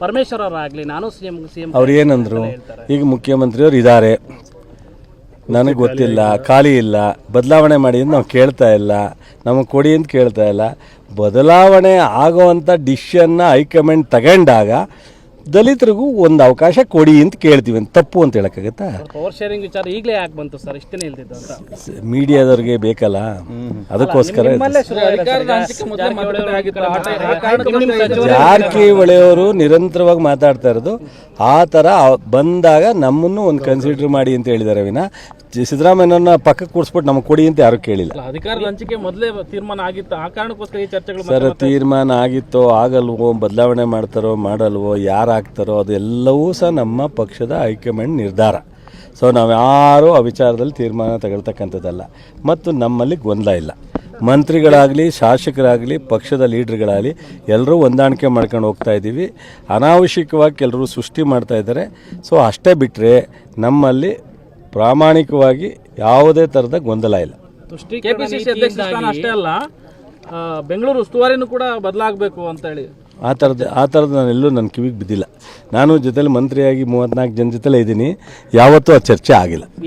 ಪರಮೇಶ್ವರ್ ಅವರಾಗ್ಲಿ ನಾನು CM CM ಅವ್ರು ಏನಂದ್ರು ಈಗ ಮುಖ್ಯಮಂತ್ರಿಯವ್ರು ಇದ್ದಾರೆ ನನಗೆ ಗೊತ್ತಿಲ್ಲ ಖಾಲಿ ಇಲ್ಲ ಬದಲಾವಣೆ ಮಾಡಿ ಅಂತ ನಾವು ಕೇಳ್ತಾ ಇಲ್ಲ ನಮಗೆ ಕೊಡಿ ಅಂತ ಕೇಳ್ತಾ ಇಲ್ಲ. ಬದಲಾವಣೆ ಆಗೋವಂಥ ಡಿಶನ್ನ ಹೈಕಮಾಂಡ್ ತಗೊಂಡಾಗ ದಲಿತರಿಗೂ ಒಂದು ಅವಕಾಶ ಕೊಡಿ ಅಂತ ಕೇಳ್ತೀವಿ. ಅಂತ ತಪ್ಪು ಅಂತ ಹೇಳಕ್ಕಾಗತ್ತಾ? ಪವರ್ ಶೇರಿಂಗ್ ವಿಚಾರ ಈಗಲೇ ಯಾಕೆ ಬಂತು ಸರ್? ಇಷ್ಟೇ ಇಲ್ದಿದ್ದು ಅಂತ. ಮೀಡಿಯಾದವ್ರಿಗೆ ಬೇಕಲ್ಲ? ಅದಕ್ಕೋಸ್ಕರ. ನಿಮ್ಮಲ್ಲೇ ಶುರು ಆಗಿದೆ ಸರ್. ಜಾರಕಿಹೊಳಿ ಅವರು ನಿರಂತರವಾಗಿ ಮಾತಾಡ್ತಾ ಇರೋದು. ಆ ಥರ ಅವ್- ಬಂದಾಗ ನಮ್ಮನ್ನು ಒಂದು ಕನ್ಸಿಡರ್ ಮಾಡಿ ಅಂತ ಹೇಳಿದ್ದಾರೆ ವಿನ. ಸಿದ್ದರಾಮಯ್ಯನ ಪಕ್ಕಕ್ಕೆ ಕೂರಿಸ್ಬಿಟ್ಟು ನಮಗೆ ಕೊಡಿ ಅಂತ ಯಾರು ಕೇಳಿಲ್ಲ. ಅಧಿಕಾರ ಅಧಿಕಾರದ ಹಂಚಿಕೆ ಮೊದಲೇ ತೀರ್ಮಾನ ಆಗಿತ್ತು? ಆ ಕಾರಣಕ್ಕೋಸ್ಕರ ಈ ಚರ್ಚೆಗಳು ಸರ್ ತೀರ್ಮಾನ ಆಗಿತ್ತೋ ಆಗಲ್ವೋ ಬದಲಾವಣೆ ಮಾಡ್ತಾರೋ ಮಾಡಲ್ವೋ ಯಾರು ಆಗ್ತಾರೋ ಅದೆಲ್ಲವೂ ಸಹ ನಮ್ಮ ಪಕ್ಷದ ಹೈಕಮಾಂಡ್ ನಿರ್ಧಾರ. ಸೊ ನಾವು ಯಾರೂ ಆ ವಿಚಾರದಲ್ಲಿ ತೀರ್ಮಾನ ತಗೊಳ್ತಕ್ಕಂಥದ್ದಲ್ಲ. ಮತ್ತು ನಮ್ಮಲ್ಲಿ ಗೊಂದಲ ಇಲ್ಲ. ಮಂತ್ರಿಗಳಾಗಲಿ ಶಾಸಕರಾಗಲಿ ಪಕ್ಷದ ಲೀಡ್ರ್ಗಳಾಗಲಿ ಎಲ್ಲರೂ ಹೊಂದಾಣಿಕೆ ಮಾಡ್ಕೊಂಡು ಹೋಗ್ತಾ ಇದ್ದೀವಿ. ಅನಾವಶ್ಯಕವಾಗಿ ಎಲ್ಲರೂ ಸೃಷ್ಟಿ ಮಾಡ್ತಾ ಇದ್ದಾರೆ. ಸೊ ಅಷ್ಟೇ ಬಿಟ್ಟರೆ ನಮ್ಮಲ್ಲಿ ಪ್ರಾಮಾಣಿಕವಾಗಿ ಯಾವುದೇ ಥರದ ಗೊಂದಲ ಇಲ್ಲ. ಕೆಪಿಸಿಸಿ ಅಧ್ಯಕ್ಷ ಸ್ಥಾನ ಅಷ್ಟೇ ಅಲ್ಲ ಆ, ಬೆಂಗಳೂರು ಉಸ್ತುವಾರಿನೂ ಕೂಡ ಬದಲಾಗಬೇಕು ಅಂತ ಹೇಳಿ ಆ ಥರದ ಆ ಥರದ್ದು ನಾನು ಎಲ್ಲೂ ನನ್ನ ಕಿವಿಗೆ ಬಿದ್ದಿಲ್ಲ. ನಾನು ಜೊತೆಲಿ ಮಂತ್ರಿಯಾಗಿ ಮೂವತ್ತ್ನಾಲ್ಕು ಜನ ಜೊತೆಲೇ ಇದ್ದೀನಿ. ಯಾವತ್ತೂ ಆ ಚರ್ಚೆ ಆಗಿಲ್ಲ.